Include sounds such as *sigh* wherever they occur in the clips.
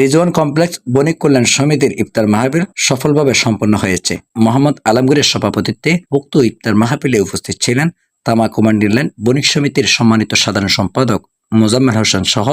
Rizwan complex বণিক কল্যাণ সমিতির ইফতার মাহফিল সফলভাবে সম্পন্ন হয়েছে। মোহাম্মদ আলমগীরের সভাপতিত্বে উক্ত ইফতার মাহফিলে উপস্থিত ছিলেন তামা কমান্ডি লাইন বণিক সমিতির সম্মানিত সাধারণ সম্পাদক মোজাম্মেল হোসেন সহ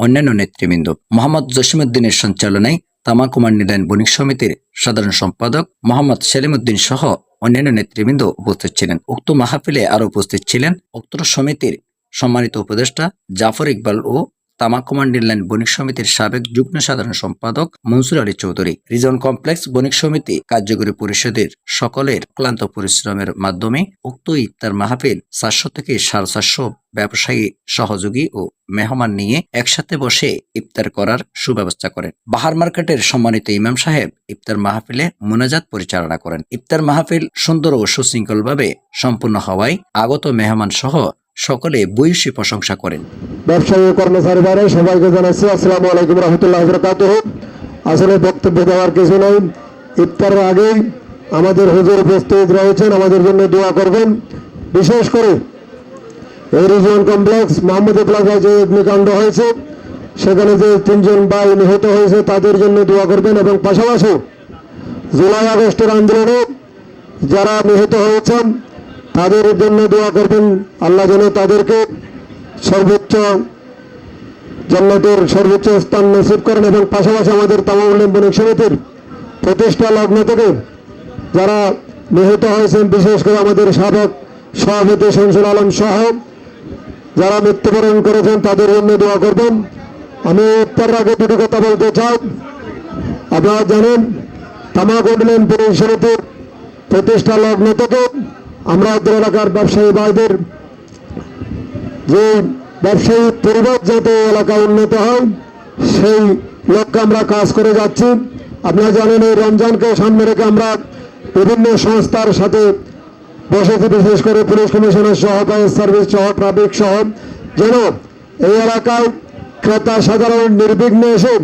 অন্যান্য নেতৃবৃন্দ। মোহাম্মদ জসিমুদ্দিনের সঞ্চালনায় তামা কমান্ডি লাইন বণিক সমিতির সাধারণ সম্পাদক মোহাম্মদ সেলিমুদ্দিন সহ অন্যান্য নেতৃবৃন্দ উপস্থিত ছিলেন। উক্ত মাহফিলে আরও উপস্থিত ছিলেন উক্ত সমিতির সম্মানিত উপদেষ্টা জাফর ইকবাল ও তামা কমান্ডিং লাইন বণিক সমিতির সাবেক যুগ্ম সাধারণ সম্পাদক মনসুর আলী চৌধুরী, রিজন কমপ্লেক্স বণিক সমিতি কার্যকরী পরিষদের সকলের ক্লান্ত পরিশ্রমের মাধ্যমে উক্ত ইফতার মাহফিল চারশো থেকে সাড়ে চারশো ব্যবসায়ী, সহযোগী ও মেহমান নিয়ে একসাথে বসে ইফতার করার সুব্যবস্থা করেন। বাহার মার্কেটের সম্মানিত ইমাম সাহেব ইফতার মাহফিলে মোনাজাত পরিচালনা করেন। ইফতার মাহফিল সুন্দর ও সুশৃঙ্খলভাবে সম্পূর্ণ হওয়ায় আগত মেহমান সহ সকলে বৈশী প্রশংসা করেন। ব্যবসায়ী কর্মচারী বাইরে সবাইকে জানাচ্ছি আসসালামু আলাইকুম রহমতুল্লাহ বরকাত আসলে বক্তব্য দেওয়ার কিছু নেই। ইফতারের আগেই আমাদের হুজুর উপস্থিত রয়েছেন, আমাদের জন্য দোয়া করবেন। বিশেষ করে এই কমপ্লেক্স মোহাম্মদ প্লাজায় যে অগ্নিকাণ্ড হয়েছে, সেখানে যে তিনজন ভাই নিহত হয়েছে, তাদের জন্য দোয়া করবেন এবং পাশাপাশি জুলাই আগস্টের আন্দোলনে যারা নিহত হয়েছেন তাদের জন্য দোয়া করবেন। আল্লাহ যেন তাদেরকে সর্বোচ্চ জান্নাতের সর্বোচ্চ স্থান নসিব করেন এবং পাশাপাশি আমাদের তামাউল্লেম বণিক সমিতির প্রতিষ্ঠা লগ্ন থেকে যারা নিহত হয়েছেন, বিশেষ করে আমাদের সাবেক সভাপতি শমসুল আলম সহ যারা মৃত্যুবরণ করেছেন, তাদের জন্য দোয়া করবেন। আমি তার আগে দুটি কথা বলতে চাই। আপনারা জানেন, তামাক উন্নয়ন পরিষদের প্রতিষ্ঠা লগ্ন থেকে আমরা এলাকার ব্যবসায়ী ভাইদের যে ব্যবসায়ী পরিবার যাতে এলাকা উন্নত হয়, সেই লক্ষ্যে আমরা কাজ করে যাচ্ছি। আপনারা জানেন, এই রমজানকে সামনে রেখে আমরা বিভিন্ন সংস্থার সাথে বসেছি, বিশেষ করে পুলিশ কমিশনার সহ ফায়ার সার্ভিস সহ, ট্রাফিক সহ। যেন এই এলাকায় ক্রেতা সাধারণ নির্বিঘ্নে এসে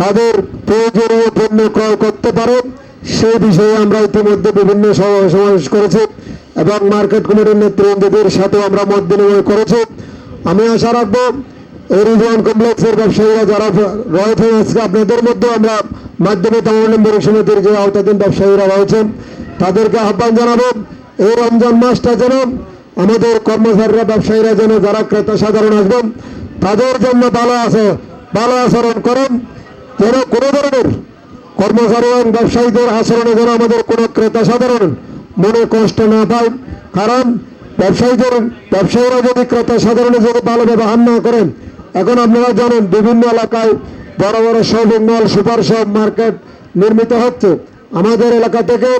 তাদের প্রয়োজনীয় পণ্য ক্রয় করতে পারে, সেই বিষয়ে আমরা ইতিমধ্যে বিভিন্ন সমাবেশ করেছি। এবং মার্কেট কমিটির নেতৃবৃন্দদের সাথে আমরা মত বিনিময় করেছি। আমি আশা রাখব এই রিজন কমপ্লেক্সের ব্যবসায়ীরা যারা রয়েছেন আজকে আপনাদের মধ্যে আমরা মাধ্যমে তামিলনাড়ু সমিতির যে আওতাধীন ব্যবসায়ীরা রয়েছেন, তাদেরকে আহ্বান জানাব। এই রমজান মাসটা যেন আমাদের কর্মচারীরা, ব্যবসায়ীরা যেন যারা ক্রেতা সাধারণ আসবেন, তাদের জন্য ভালো আছে, ভালো আচরণ করেন। যেন কোনো ধরনের কর্মচারী এবং ব্যবসায়ীদের আচরণে যেন আমাদের কোনো ক্রেতা সাধারণ মনে কষ্ট না পায়। কারণ ব্যবসায়ীদের, ব্যবসায়ীরা যদি ক্রেতা সাধারণে যদি ভালো ব্যবহার না করেন, এখন আপনারা জানেন বিভিন্ন এলাকায় বড় বড় shopping mall, super shop, market নির্মিত হচ্ছে। আমাদের এলাকা থেকে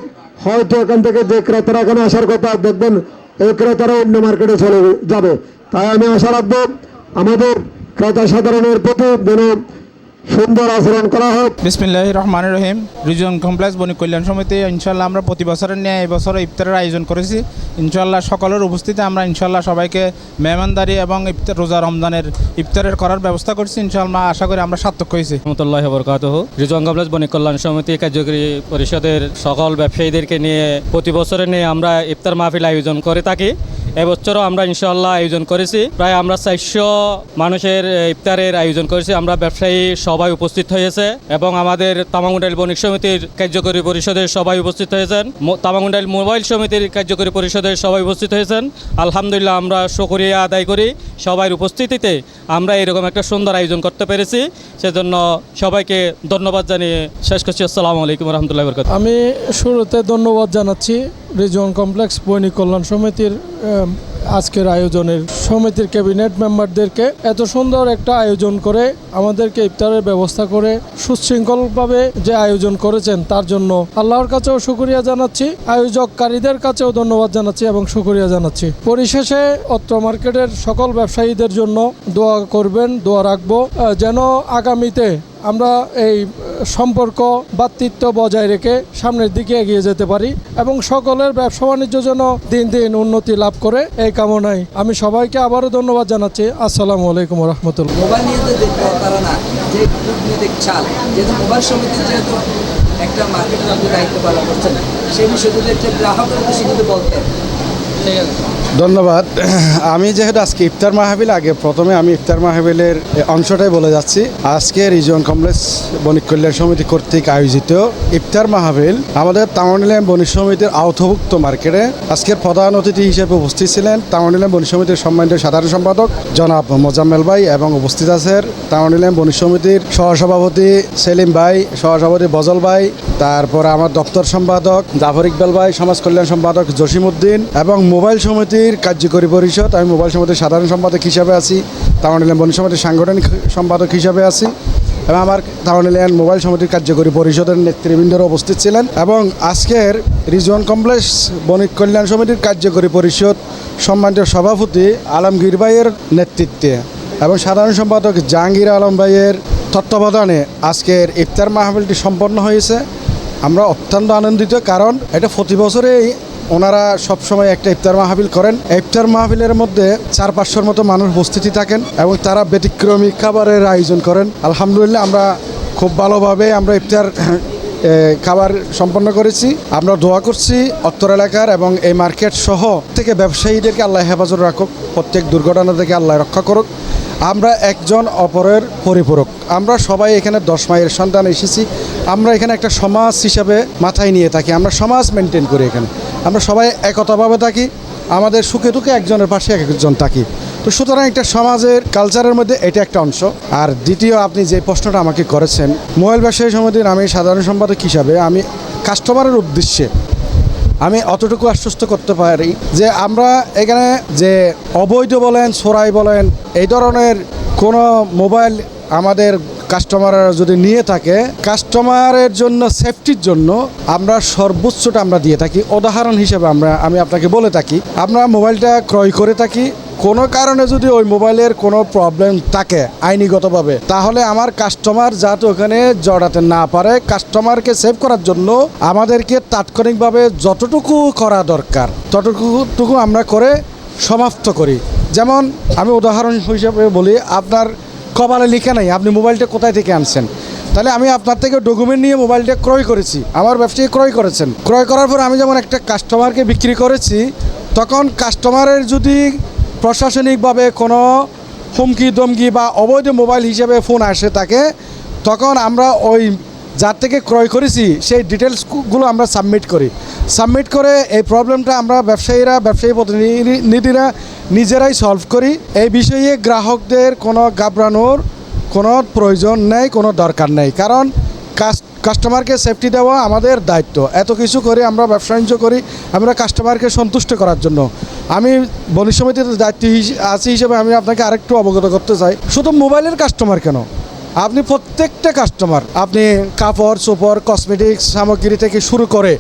হয়তো এখান থেকে যে ক্রেতারা এখানে আসার কথা, দেখবেন এই ক্রেতারা অন্য মার্কেটে চলে যাবে। তাই আমি আশা রাখব, আমাদের ক্রেতা সাধারণের প্রতি যেন সুন্দর আচরণ করা হয় বিসমিল্লাহ রহমান রহিম। রিজন কমপ্লেক্স বণিক কল্যাণ সমিতি ইনশাল্লাহ আমরা প্রতি বছরের নিয়ে এই বছর ইফতারের আয়োজন করেছি। ইনশাল্লাহ সকলের উপস্থিতি আমরা ইনশাল্লাহ সবাইকে মেহমানদারি এবং ইফতার রোজা রমজানের ইফতারের করার ব্যবস্থা করছি। ইনশাল্লাহ আশা করি আমরা সার্থক হয়েছি। রহমতুল্লাহ বরকাত রিজন কমপ্লেক্স বণিক কল্যাণ সমিতি কার্যকরী পরিষদের সকল ব্যবসায়ীদেরকে নিয়ে প্রতি বছরে নিয়ে আমরা ইফতার মাহফিল আয়োজন করে থাকি। এবছরও আমরা ইনশাল্লাহ আয়োজন করেছি। প্রায় আমরা চারশো মানুষের ইফতারের আয়োজন করেছি। আমরা ব্যবসায়ী সবাই উপস্থিত হয়েছে এবং আমাদের তামাগুন্ডাইল বণিক সমিতির কার্যকরী পরিষদের সবাই উপস্থিত হয়েছেন। তামাগুন্ডাইল মোবাইল সমিতির কার্যকরী পরিষদের সবাই উপস্থিত হয়েছেন। আলহামদুলিল্লাহ আমরা শুকরিয়া আদায় করি। সবাই উপস্থিতিতে আমরা এরকম একটা সুন্দর আয়োজন করতে পেরেছি। সেজন্য সবাইকে ধন্যবাদ জানিয়ে শেষ করছি। আসসালামু আলাইকুম রহমতুল্লাহ আমি শুরুতে ধন্যবাদ জানাচ্ছি। রিজন কমপ্লেক্স বৈনিক কল্যাণ সমিতির আজকের আয়োজনের সমিতির ক্যাবিনেট মেম্বারদেরকে এত সুন্দর একটা আয়োজন করে আমাদেরকে ইফতারের ব্যবস্থা করে সুশৃঙ্খলভাবে যে আয়োজন করেছেন তার জন্য আল্লাহর কাছেও শুকরিয়া জানাচ্ছি, আয়োজককারীদের কাছেও ধন্যবাদ জানাচ্ছি এবং শুকরিয়া জানাচ্ছি। পরিশেষে অত্র মার্কেটের সকল ব্যবসায়ীদের জন্য দোয়া করবেন, দোয়া রাখব যেন আগামীতে আমরা এই সম্পর্ক বাতৃত্ব বজায় রেখে সামনের দিকে এগিয়ে যেতে পারি এবং সকলের ব্যবসা বাণিজ্য যেন দিন দিন উন্নতি লাভ করে এই কামনায় আমি সবাইকে আবারও ধন্যবাদ জানাচ্ছি। আসসালামু আলাইকুম রহমতুল্লাহ একটা মার্কেটের আপনি দায়িত্ব পালন করছেন সেই বিষয়ে যদি গ্রাহকের বলতেন। ধন্যবাদ। *clears throat* আমি যেহেতু আজকে ইফতার মাহফিল, আগে প্রথমে আমি ইফতার মাহফিলের অংশটাই বলে যাচ্ছি। আজকে রিজন কমপ্লেক্স বণিক কল্যাণ সমিতি কর্তৃক আয়োজিত ইফতার মাহফিল আমাদের তামানিলাম বণিক সমিতির আওতভুক্ত মার্কেটে আজকের প্রধান অতিথি হিসেবে উপস্থিত ছিলেন তামানিলাম বণিক সমিতির সম্মানিত সাধারণ সম্পাদক জনাব মোজাম্মেল ভাই এবং উপস্থিত আছেন তামানিলাম বণিক সমিতির সহসভাপতি সেলিম ভাই, সহসভাপতি বজল ভাই, তারপর আমার দপ্তর সম্পাদক জাফর ইকবাল ভাই, সমাজ কল্যাণ সম্পাদক জসিম উদ্দিন এবং মোবাইল সমিতির কার্যকরী পরিষদ, আমি মোবাইল সমিতির সাধারণ সম্পাদক হিসাবে আছি তাওয়ানিলাম বন সমিতির সাংগঠনিক সম্পাদক হিসাবে আছি, এবং আমার তাওয়ানিলাম মোবাইল সমিতির কার্যকরী পরিষদের নেতৃবৃন্দরা উপস্থিত ছিলেন, এবং আজকের রিজন কমপ্লেক্স বণিক কল্যাণ সমিতির কার্যকরী পরিষদ সম্মানিত সভাপতি আলমগীর ভাইয়ের নেতৃত্বে, এবং সাধারণ সম্পাদক জাহাঙ্গীর আলম ভাইয়ের তত্ত্বাবধানে আজকের ইফতার মাহফিলটি সম্পন্ন হয়েছে। আমরা অত্যন্ত আনন্দিত, কারণ এটা প্রতি বছরেই ওনারা সবসময় একটা ইফতার মাহফিল করেন। ইফতার মাহফিলের মধ্যে চার পাঁচশোর মতো মানুষ উপস্থিতি থাকেন এবং তারা ব্যতিক্রমী খাবারের আয়োজন করেন। আলহামদুলিল্লাহ, আমরা খুব ভালোভাবে আমরা ইফতার খাবার সম্পন্ন করেছি। আমরা দোয়া করছি অত্তর এলাকার এবং এই মার্কেট সহ থেকে ব্যবসায়ীদেরকে আল্লাহ হেফাজত রাখুক। প্রত্যেক দুর্ঘটনা থেকে আল্লাহ রক্ষা করুক। আমরা একজন অপরের পরিপূরক। আমরা সবাই এখানে দশ মায়ের সন্তান এসেছি। আমরা এখানে একটা সমাজ হিসাবে মাথায় নিয়ে থাকি। আমরা সমাজ মেনটেন করি এখানে। আমরা সবাই একতাভাবে থাকি। আমাদের সুখে দুঃখে একজনের পাশে এক একজন থাকি। তো সুতরাং একটা সমাজের কালচারের মধ্যে এটা একটা অংশ। আর দ্বিতীয়, আপনি যে প্রশ্নটা আমাকে করেছেন মোবাইল ব্যবসায়ী সমিতির আমি সাধারণ সম্পাদক হিসাবে আমি কাস্টমারের উদ্দেশ্যে আমি অতটুকু আশ্বস্ত করতে পারি যে আমরা এখানে যে অবৈধ বলেন, সোরাই বলেন, এই ধরনের কোনো মোবাইল আমাদের কাস্টমাররা যদি নিয়ে থাকে কাস্টমারের জন্য সেফটির জন্য আমরা সর্বোচ্চটা আমরা দিয়ে থাকি। উদাহরণ হিসেবে আমরা, আমি আপনাকে বলে থাকি, আমরা মোবাইলটা ক্রয় করে থাকি কোনো কারণে যদি ওই মোবাইলের কোনো প্রবলেম থাকে আইনিগতভাবে, তাহলে আমার কাস্টমার যাতে ওখানে জড়াতে না পারে কাস্টমারকে সেভ করার জন্য আমাদেরকে তাৎক্ষণিকভাবে যতটুকু করা দরকার ততটুকু আমরা করে সমাপ্ত করি। যেমন আমি উদাহরণ হিসাবে বলি, আপনার কপালে লিখে নাই, আপনি মোবাইলটা কোথায় থেকে আনছেন? তাহলে আমি আপনার থেকে ডকুমেন্ট নিয়ে মোবাইলটা ক্রয় করেছি, আমার ব্যবসায়ী ক্রয় করেছেন। ক্রয় করার পর আমি যেমন একটা কাস্টমারকে বিক্রি করেছি, তখন কাস্টমারের যদি প্রশাসনিকভাবে কোনো হুমকি দমকি বা অবৈধ মোবাইল হিসেবে ফোন আসে তাকে, তখন আমরা ওই যার থেকে ক্রয় করেছি সেই ডিটেলসগুলো আমরা সাবমিট করি। সাবমিট করে এই প্রবলেমটা আমরা ব্যবসায়ীরা, ব্যবসায়ী প্রতিনিধিরা নিজেরাই সলভ করি। এই বিষয়ে গ্রাহকদের কোনো ঘাবড়ানোর কোনো প্রয়োজন নেই, কোনো দরকার নেই। কারণ কাস্টমারকে সেফটি দেওয়া আমাদের দায়িত্ব। এত কিছু করে আমরা ব্যবসা বাণিজ্য করি, আমরা কাস্টমারকে সন্তুষ্ট করার জন্য। আমি বণিক সমিতির দায়িত্ব আছি হিসেবে আমি আপনাকে আরেকটু অবগত করতে চাই। শুধু মোবাইলের কাস্টমার কেন? আপনি প্রত্যেকটা কাস্টমার আপনি কাপড়, চোপড় কসমেটিক্স সামগ্রী থেকে শুরু করে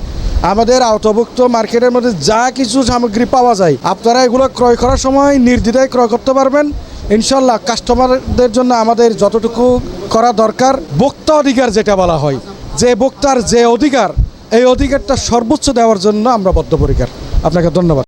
আমাদের আওতাভুক্ত মার্কেটের মধ্যে যা কিছু সামগ্রী পাওয়া যায়, আপনারা এগুলো ক্রয় করার সময় নির্দ্বিধায় ক্রয় করতে পারবেন। ইনশাল্লাহ কাস্টমারদের জন্য আমাদের যতটুকু করা দরকার, ভোক্তা অধিকার যেটা বলা হয়। যে বক্তার যে অধিকার এই অধিকারটা সর্বোচ্চ দেওয়ার জন্য আমরা বদ্ধপরিকার। আপনাকে ধন্যবাদ।